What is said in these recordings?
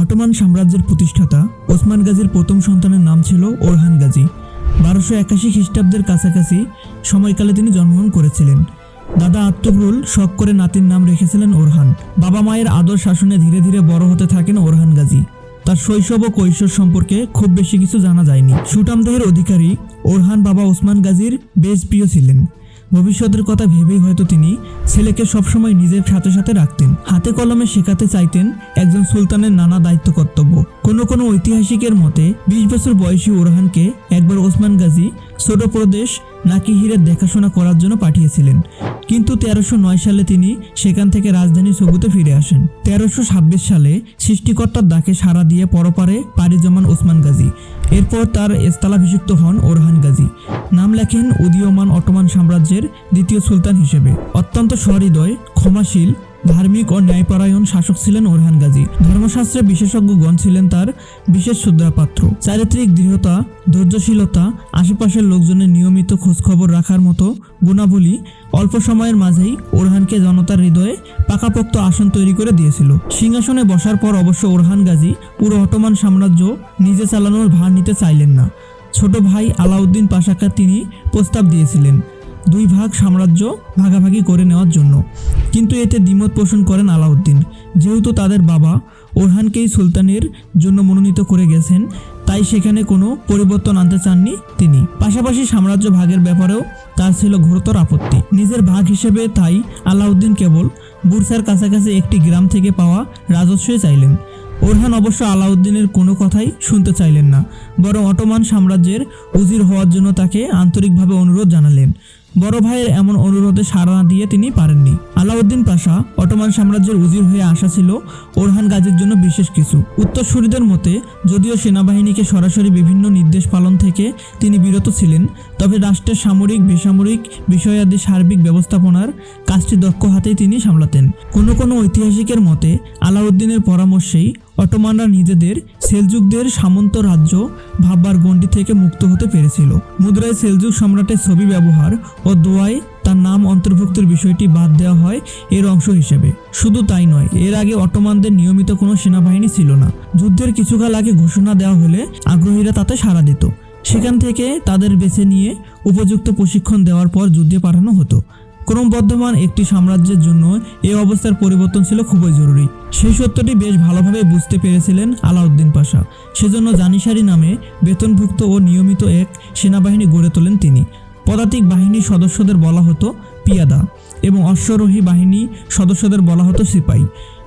Ottoman সাম্রাজ্যের প্রতিষ্ঠাতা ওসমান গাজীর প্রথম সন্তানের নাম ছিল ওরহান গাজী। বারোশো একাশি খ্রিস্টাব্দের কাছাকাছি সময়কালে তিনি জন্মগ্রহণ করেছিলেন। দাদা আত্মগ্রুল শখ করে নাতির নাম রেখেছিলেন ওরহান। বাবা মায়ের আদর শাসনে ধীরে ধীরে বড় হতে থাকেন ওরহান গাজী। তার শৈশব ও কৈশোর সম্পর্কে খুব বেশি কিছু জানা যায়নি। সুটামদেহের অধিকারী ওরহান বাবা ওসমান গাজীর বেশ প্রিয় ছিলেন। ভবিষ্যতের কথা ভেবেই হয়তো তিনি ছেলেকে সবসময় নিজের সাথে সাথে রাখতেন। হাতে কলমে শেখাতে চাইতেন একজন সুলতানের নানা দায়িত্ব কর্তব্য। কোনো কোনো ঐতিহাসিকের মতে, বিশ বছর বয়সী ওরহানকে একবার ওসমান গাজী ছোট প্রদেশ নাকিহিরের দেখাশোনা করার জন্য পাঠিয়েছিলেন। কিন্তু তেরোশো নয় সালে তিনি সেখান থেকে রাজধানী সবুতে ফিরে আসেন। তেরোশো ছাব্বিশ সালে সৃষ্টিকর্তার ডাকে সাড়া দিয়ে পরপারে পাড়ি জমান ওসমান গাজী। এরপর তার স্থলাভিষিক্ত হন ওরহান গাজী। নাম লেখেন উদীয়মান অটোমান সাম্রাজ্যের দ্বিতীয় সুলতান হিসেবে। অত্যন্ত সহৃদয়, ক্ষমাশীল ধার্মিক ও ন্যায়পরায়ণ শাসক ছিলেন ওরহান গাজী। ধর্মশাস্ত্রে বিশেষজ্ঞগণ ছিলেন তার বিশেষ শ্রদ্ধাপাত্র চারিত্রিক দৃঢ়তা, ধৈর্যশীলতা, আশেপাশের লোকজনের নিয়মিত খোঁজখবর রাখার মতো গুণাবলী অল্প সময়ের মাঝেই ওরহানকে জনতার হৃদয়ে পাকাপোক্ত আসন তৈরি করে দিয়েছিল। সিংহাসনে বসার পর অবশ্য ওরহান গাজী পুরো অটোমান সাম্রাজ্য নিজে চালানোর ভার নিতে চাইলেন না। ছোট ভাই আলাউদ্দিন পাশাকে তিনি প্রস্তাব দিয়েছিলেন। দুই ভাগ সাম্রাজ্য ভাগাভাগি করে নেওয়ার জন্য। কিন্তু এতে দ্বিমত পোষণ করেন আলাউদ্দিন। যেহেতু তাদের বাবা ওরহানকেই সুলতানের জন্য মনোনীত করে গেছেন, তাই সেখানে কোনো পরিবর্তন আনতে চাননি তিনি। পাশাপাশি সাম্রাজ্য ভাগের ব্যাপারেও তার ছিল ঘোরতর আপত্তি। নিজের ভাগ হিসেবে তাই আলাউদ্দিন কেবল বুরসার কাছাকাছি একটি গ্রাম থেকে পাওয়া রাজস্বই চাইলেন। ওরহান অবশ্য আলাউদ্দিনের কোনো কথাই শুনতে চাইলেন না, বরং অটোমান সাম্রাজ্যের উজির হওয়ার জন্য তাকে আন্তরিকভাবে অনুরোধ জানালেন। বড় ভাইয়ের এমন অনুরোধে সাড়া দিয়ে তিনি পারেননি। আলাউদ্দিন পাশা, অটোমান সাম্রাজ্যের উজির হয়ে আসা ছিল ওরহান গাজীর জন্য বিশেষ কিছু। উত্তরসূরিদের মতে, যদিও সেনাবাহিনীকে সরাসরি বিভিন্ন নির্দেশ পালন থেকে তিনি বিরত ছিলেন, তবে রাষ্ট্রের সামরিক, বেসামরিক বিষয়াদি সার্বিক ব্যবস্থাপনার কাজটি দক্ষ হাতেই তিনি সামলাতেন। কোনো কোনো ঐতিহাসিকের মতে, আলাউদ্দিনের পরামর্শেই অটোমানরা নিজেদের সেলজুকদের সামন্ত রাজ্য ভাববার গণ্ডি থেকে মুক্ত হতে পেরেছিল। মুদ্রায় সেলজুক সম্রাটের ছবি ব্যবহার ও দোয়ায় তার নাম অন্তর্ভুক্তের বিষয়টি বাদ দেওয়া হয় এর অংশ হিসেবে। শুধু তাই নয়, এর আগে অটোমানদের নিয়মিত কোনো সেনাবাহিনী ছিল না। যুদ্ধের কিছুকাল আগে ঘোষণা দেওয়া হলে আগ্রহীরা তাতে সাড়া দিত। সেখান থেকে তাদের বেছে নিয়ে উপযুক্ত প্রশিক্ষণ দেওয়ার পর যুদ্ধে পাঠানো হতো। ক্রমবর্ধমান একটি সাম্রাজ্যের জন্য এই অবস্থার পরিবর্তন ছিল খুবই জরুরি। সেই সত্যটি বেশ ভালোভাবে বুঝতে পেরেছিলেন আলাউদ্দিন পাশা। সেজন্য জানিসারি নামে বেতনভুক্ত ও নিয়মিত এক সেনাবাহিনী গড়ে তোলেন তিনি। পদাতিক বাহিনীর সদস্যদের বলা হতো পিয়াদা এবং অশ্বারোহী বাহিনী সদস্যদের বলা হতো সিপাই।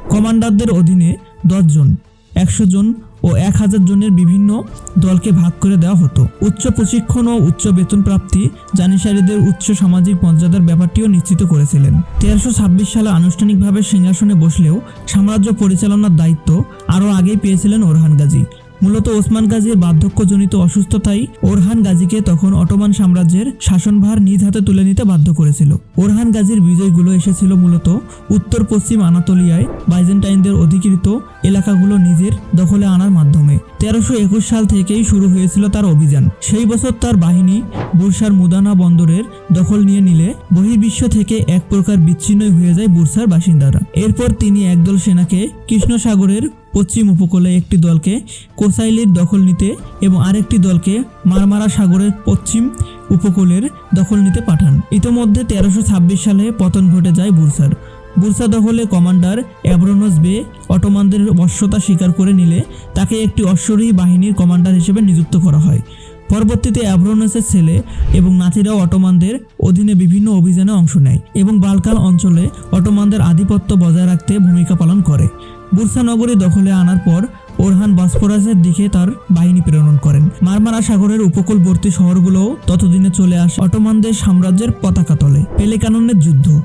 কমান্ডারদের অধীনে দশজন একশো জন ও এক হাজার জনের বিভিন্ন দলকে ভাগ করে দেওয়া হতো। উচ্চ প্রশিক্ষণ ও উচ্চ বেতন প্রাপ্তি জানিসারিদের উচ্চ সামাজিক মর্যাদার ব্যাপারটিও নিশ্চিত করেছিলেন। তেরোশো ছাব্বিশ সালে আনুষ্ঠানিকভাবে সিংহাসনে বসলেও সাম্রাজ্য পরিচালনার দায়িত্ব আরও আগেই পেয়েছিলেন ওরহান গাজী। মূলত ওসমান গাজীর বার্ধক্যজনিত অসুস্থতাই ওরহান গাজীকে তখন অটোমান সাম্রাজ্যের শাসনভার নিজ হাতে তুলে নিতে বাধ্য করেছিল। ওরহান গাজীর বিজয়গুলো এসেছিল মূলত উত্তর পশ্চিম আনাতোলিয়ায় বাইজেন্টাইনদের অধিকৃত এলাকাগুলো নিজের দখলে আনার মাধ্যমে। তেরোশো একুশ সাল থেকেই শুরু হয়েছিল তার অভিযান। সেই বছর তার বাহিনী বুরসার মুদানা বন্দরের দখল নিয়ে নিলে বহির্বিশ্ব থেকে এক প্রকার বিচ্ছিন্ন হয়ে যায় বুরসার বাসিন্দারা। এরপর তিনি একদল সেনাকে কৃষ্ণসাগরের পশ্চিম উপকূলে একটি দলকে কোসাইলির দখল নিতে এবং আরেকটি দলকে মারমারা সাগরের পশ্চিম উপকূলের দখল নিতে পাঠান। ইতোমধ্যে তেরোশো ছাব্বিশ সালে পতন ঘটে যায় বুরসার। বুরসা দখলে কমান্ডার অ্যাব্রোনস বে অটোমানদের বশ্যতা স্বীকার করে নিলে তাকে একটি অশ্বরোহী বাহিনীর কমান্ডার হিসেবে নিযুক্ত করা হয়। পরবর্তীতে অ্যাব্রোনসের ছেলে এবং নাতিরাও অটোমানদের অধীনে বিভিন্ন অভিযানে অংশ নেয় এবং বালকান অঞ্চলে অটোমানদের আধিপত্য বজায় রাখতে ভূমিকা পালন করে। বুরসা নগরী দখলে আনার পর ওরহান বসফরাসের দিকে তার বাহিনী প্রেরণ করেন। মারমারা সাগরের উপকূলবর্তী শহরগুলোও ততদিনে চলে আসে অটোমানদের সাম্রাজ্যের পতাকা তলে। পেলেকাননের যুদ্ধ।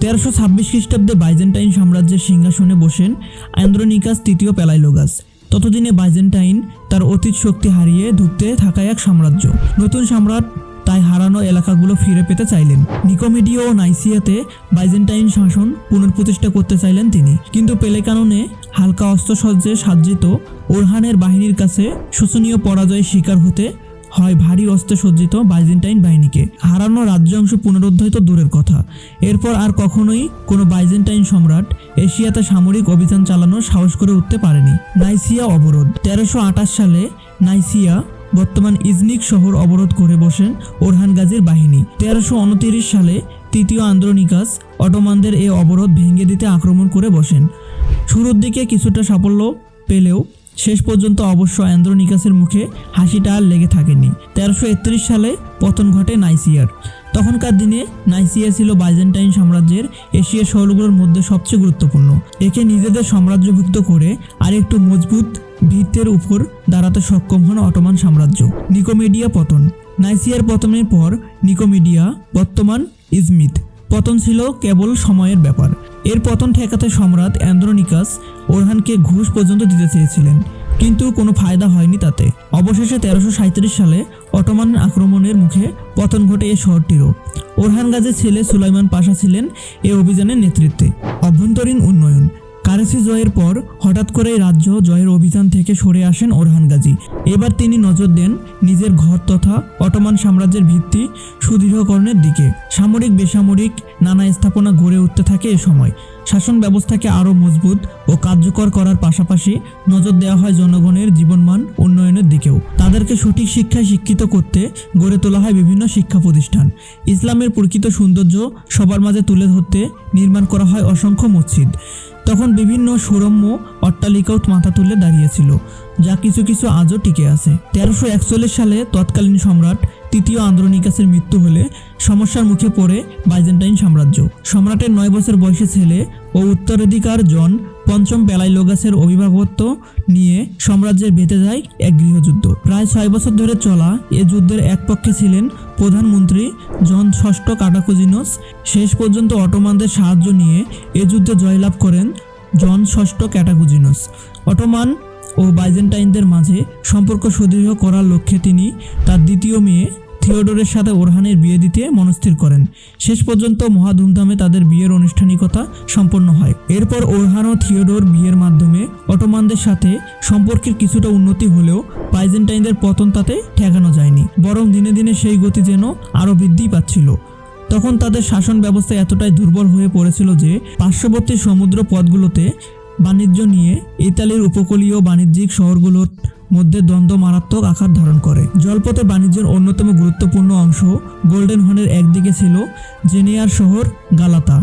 তেরোশো ছাব্বিশ খ্রিস্টাব্দে বাইজেন্টাইন সাম্রাজ্যের সিংহাসনে বসেন আন্দ্রনিকাস তৃতীয় পেলাইলোগাস ততদিনে বাইজেন্টাইন তার অতীত শক্তি হারিয়ে ধুঁকতে থাকা এক সাম্রাজ্য। নতুন সম্রাট তাই হারানো এলাকাগুলো ফিরে পেতে চাইলেন। নিকোমিডিও ও নাইসিয়াতে বাইজেন্টাইন শাসন পুনঃপ্রতিষ্ঠা করতে চাইলেন তিনি। কিন্তু পেলে পেলেকাননে হালকা অস্ত্রসজ্জে সাজ্জিত ওরহানের বাহিনীর কাছে শোচনীয় পরাজয়ের শিকার হতে হয় ভারী অস্ত্রে সজ্জিত বাইজেন্টাইন বাহিনীকে। হারানো রাজ্য অংশ পুনরুদ্ধার তো দূরের কথা। এরপর আর কখনোই কোনো বাইজেন্টাইন সম্রাট এশিয়াতে সামরিক অভিযান চালানোর সাহস করে উঠতে পারেনি। নাইসিয়া অবরোধ। তেরোশো সালে নাইসিয়া বর্তমান ইজনিক শহর অবরোধ করে বসেন ওরহান গাজীর বাহিনী। তেরোশো সালে তৃতীয় আন্দ্রনিকাস অটোমানদের এই অবরোধ ভেঙে দিতে আক্রমণ করে বসেন। শুরুর দিকে কিছুটা সাফল্য পেলেও শেষ পর্যন্ত অবশ্য অ্যান্দ্রোনিকাসের মুখে হাসিটা আর লেগে থাকেনি। তেরোশো সালে পতন ঘটে নাইসিয়ার। তখনকার দিনে নাইসিয়া ছিল বাইজেন্টাইন সাম্রাজ্যের এশিয়া শহরগুলোর মধ্যে সবচেয়ে গুরুত্বপূর্ণ। একে নিজেদের সাম্রাজ্যভুক্ত করে আরেকটু মজবুত ভিত্তের উপর দাঁড়াতে সক্ষম হন অটোমান সাম্রাজ্য। নিকোমেডিয়া পতন। নাইসিয়ার পতনের পর নিকোমেডিয়া বর্তমান ইজমিত। পতন ছিল কেবল সময়ের ব্যাপার। এর পতন ঠেকাতে সম্রাট অ্যান্দ্রোনিকাস ওরহানকে ঘুষ পর্যন্ত দিতে চেয়েছিলেন, কিন্তু কোনো ফায়দা হয়নি তাতে। অবশেষে তেরোশো সালে অটোমান আক্রমণের মুখে পতন ঘটে এই শহরটিরও। ওরহান গাজের ছেলে সুলাইমান পাশা ছিলেন এই অভিযানের নেতৃত্বে। অভ্যন্তরীণ উন্নয়ন। কারেসি জয়ের পর হঠাৎ করে রাজ্য জয়ের অভিযান থেকে সরে আসেন ওরহান গাজী। এবার তিনি নজর দেন নিজের ঘর তথা অটোমান সাম্রাজ্যের ভিত্তি সুদৃঢ়করণের দিকে। সামরিক বেসামরিক নানা স্থাপনা গড়ে উঠতে থাকে এ সময়। শাসন ব্যবস্থাকে আরও মজবুত ও কার্যকর করার পাশাপাশি নজর দেওয়া হয় জনগণের জীবনমান উন্নয়নের দিকেও। তাদেরকে সঠিক শিক্ষায় শিক্ষিত করতে গড়ে তোলা হয় বিভিন্ন শিক্ষা প্রতিষ্ঠান। ইসলামের প্রকৃত সৌন্দর্য সবার মাঝে তুলে ধরতে নির্মাণ করা হয় অসংখ্য মসজিদ। তখন বিভিন্ন সুরম্য অট্টালিকাও মাথা তুলে দাঁড়িয়েছিল। যা কিছু কিছু আজও টিকে আছে। তেরোশো একচল্লিশ সালে তৎকালীন সম্রাট তৃতীয় আন্দ্রনিকাসের মৃত্যু হলে সমস্যার মুখে পড়ে বাইজেন্টাইন সাম্রাজ্য। সম্রাটের নয় বছর বয়সী ছেলে ও উত্তরাধিকার জন পঞ্চম বেলাইলোগাসের অভিভাবকত্ব নিয়ে সাম্রাজ্যের বেঁধে যায় এক গৃহযুদ্ধ। প্রায় ছয় বছর ধরে চলা এ যুদ্ধের এক পক্ষে ছিলেন প্রধানমন্ত্রী জন ষষ্ঠ কাটাকুজিনস। শেষ পর্যন্ত অটোমানদের সাহায্য নিয়ে এ যুদ্ধে জয়লাভ করেন জন ষষ্ঠ ক্যাটাকুজিনস। অটোমান ও বাইজেন্টাইনদের মাঝে সম্পর্ক সুদৃঢ় করার লক্ষ্যে তিনি তার দ্বিতীয় মেয়ে থিওডোরের সাথে ওরহানের বিয়ে দিতে মনস্থির করেন। শেষ পর্যন্ত মহা ধুমধামে তাদের বিয়ের আনুষ্ঠানিকতা সম্পন্ন হয়। এরপর ওরহান ও থিওডোর বিয়ের মাধ্যমে অটোমানদের সাথে সম্পর্কের কিছুটা উন্নতি হলেও বাইজেন্টাইনদের পতন তাতে ঠেকানো যায়নি, বরং দিনে দিনে সেই গতি যেন আরও বৃদ্ধি পাচ্ছিল। তখন তাদের শাসন ব্যবস্থা এতটাই দুর্বল হয়ে পড়েছিল যে পার্শ্ববর্তী সমুদ্র পথগুলোতে বাণিজ্য নিয়ে ইতালির উপকূলীয় বাণিজ্যিক শহরগুলোর মধ্যে দ্বন্দ্ব মারাত্মক আকার ধারণ করে। জলপথে বাণিজ্যের অন্যতম গুরুত্বপূর্ণ অংশ গোল্ডেন হর্নের একদিকে ছিল জেনিয়ার শহর গালাতা।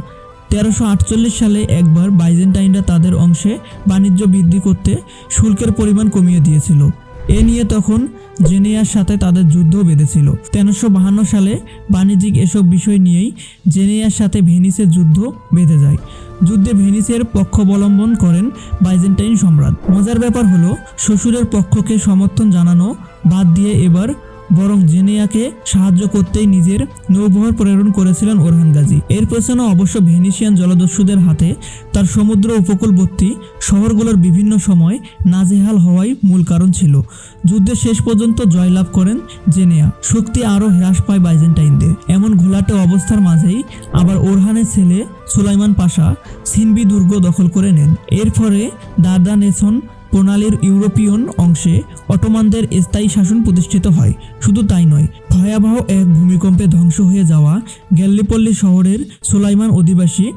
তেরোশো আটচল্লিশ সালে একবার বাইজেন্টাইনরা তাদের অংশে বাণিজ্য বৃদ্ধি করতে শুল্কের পরিমাণ কমিয়ে দিয়েছিল। এ নিয়ে তখন জেনিয়ার সাথে তাদের যুদ্ধ বেঁধেছিল। তেরোশো বাহান্ন সালে বাণিজ্যিক এসব বিষয় নিয়েই জেনিয়ার সাথে ভেনিসের যুদ্ধ বেঁধে যায়। যুদ্ধে ভেনিসের পক্ষ অবলম্বন করেন বাইজেন্টাইন সম্রাট। মজার ব্যাপার হলো, শ্বশুরের পক্ষকে সমর্থন জানানো বাদ দিয়ে এবার বরং জেনিয়াকে সাহায্য করতেই নিজের নৌবহর প্রেরণ করেছিলেন ওরহান গাজী। এর পেছনে অবশ্য ভেনিসিয়ান জলদস্যুদের হাতে তার সমুদ্র উপকূলবর্তী শহরগুলোর বিভিন্ন সময় নাজেহাল হওয়াই মূল কারণ ছিল। যুদ্ধের শেষ পর্যন্ত জয়লাভ করেন জেনেয়া। শক্তি আরও হ্রাস পায় বাইজেন্টাইনদের। এমন ঘোলাটে অবস্থার মাঝেই আবার ওরহানের ছেলে সুলাইমান পাশা সিনবি দুর্গ দখল করে নেন। এর ফলে দারদানেসন প্রণালীর ইউরোপীয় অংশে অটোমানদের স্থায়ী শাসন প্রতিষ্ঠিত হয়। শুধু তাই নয় ভয়াবহ এক ভূমিকম্পে ধ্বংস হয়ে যাওয়া গ্যাল্লিপল্লী শহরের সুলাইমান অধিবাসী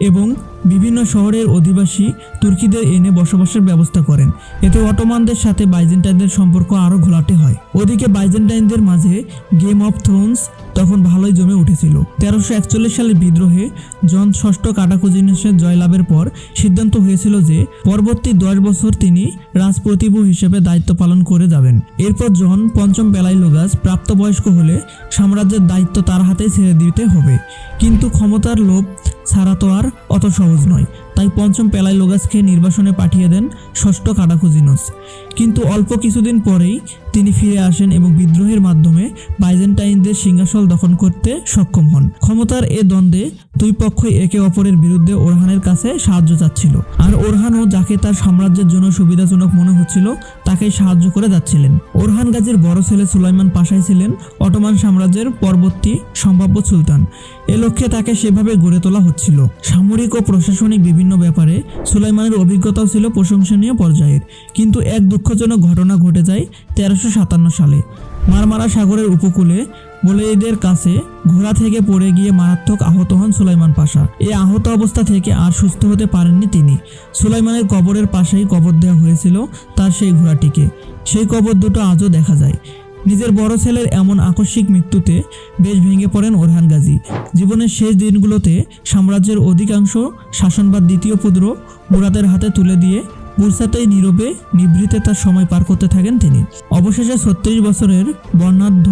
এবং বিভিন্ন শহরের অধিবাসী তুর্কিদের এনে বসবাসের ব্যবস্থা করেন। এতে অটোমানদের সাথে বাইজেন্টাইনদের সম্পর্ক আরও ঘোলাটে হয়। ওদিকে বাইজেন্টাইনদের মাঝে গেম অফ থ্রোনস তখন ভালোই জমে উঠেছিল। তেরোশো একচল্লিশ সালের বিদ্রোহে জন ষষ্ঠ কাটাকুজিনসের জয়লাভের পর সিদ্ধান্ত হয়েছিল যে পরবর্তী দশ বছর তিনি রাজপ্রতিভু হিসেবে দায়িত্ব পালন করে যাবেন। এরপর জন পঞ্চম বেলাইলোগাস প্রাপ্তবয়স্ক হলে সাম্রাজ্যের দায়িত্ব তার হাতে ছেড়ে দিতে হবে। কিন্তু ক্ষমতার লোভ ছাড়া তো আর অত সহজ নয়। তাই পঞ্চম পেলাইলোগাসকে নির্বাসনে পাঠিয়ে দেন ষষ্ঠ কাটাকুজিনস কিন্তু অল্প কিছুদিন পরেই তিনি ফিরে আসেন এবং বিদ্রোহের মাধ্যমে বাইজেন্টাইনদের সিংহাসন দখল করতে সক্ষম হন। ক্ষমতার এ দ্বন্দ্বে দুই পক্ষই একে অপরের বিরুদ্ধে ওরহানের কাছে সাহায্য চাচ্ছিল। আর ওরহানও যাকে তার সাম্রাজ্যের জন্য সুবিধাজনক মনে হচ্ছিল তাকে সাহায্য করে যাচ্ছিলেন। ওরহান গাজীর বড় ছেলে সুলাইমান পাশাই ছিলেন, অটোমান সাম্রাজ্যের পরবর্তী সম্ভাব্য সুলতান। এ লক্ষ্যে তাকে সেভাবে গড়ে তোলা হচ্ছিল সামরিক ও প্রশাসনিক বিভিন্ন ব্যাপারে সুলাইমানের অভিজ্ঞতাও ছিল প্রশংসনীয় পর্যায়ের। কিন্তু এক দুঃখজনক ঘটনা ঘটে যায় তেরোশো সাতান্ন সালে। মারমারা সাগরের উপকূলে বলেইদের কাছে ঘোড়া থেকে পড়ে গিয়ে মারাত্মক আহত হন সুলাইমান পাশা। এই আহত অবস্থা থেকে আর সুস্থ হতে পারেননি তিনি। সুলাইমানের কবরের পাশেই কবর দেওয়া হয়েছিল তার সেই ঘোড়াটিকে। সেই কবর দুটো আজও দেখা যায়। নিজের বড় ছেলের এমন আকস্মিক মৃত্যুতে বেশ ভেঙে পড়েন ওরহান গাজী। জীবনের শেষ দিনগুলোতে সাম্রাজ্যের অধিকাংশ শাসনবাদ দ্বিতীয় পুত্র মুরাদের হাতে তুলে দিয়ে বুরসাতেই নীরবে, নিভৃতে তার সময় পার করতে থাকেন তিনি। অবশেষে ছত্রিশ বছরের বর্ণাঢ্য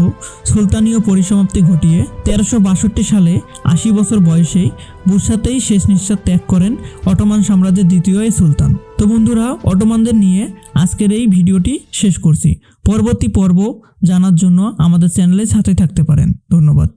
সুলতানীয় পরিসমাপ্তি ঘটিয়ে তেরোশো বাষট্টি সালে আশি বছর বয়সেই বুরসাতেই শেষ নিঃশ্বাস ত্যাগ করেন অটোমান সাম্রাজ্যের দ্বিতীয় সুলতান। তো বন্ধুরা, অটোমানদের নিয়ে আজকের এই ভিডিওটি শেষ করছি। পরবর্তী পর্ব জানার জন্য আমাদের চ্যানেলে সাথে থাকতে পারেন। ধন্যবাদ।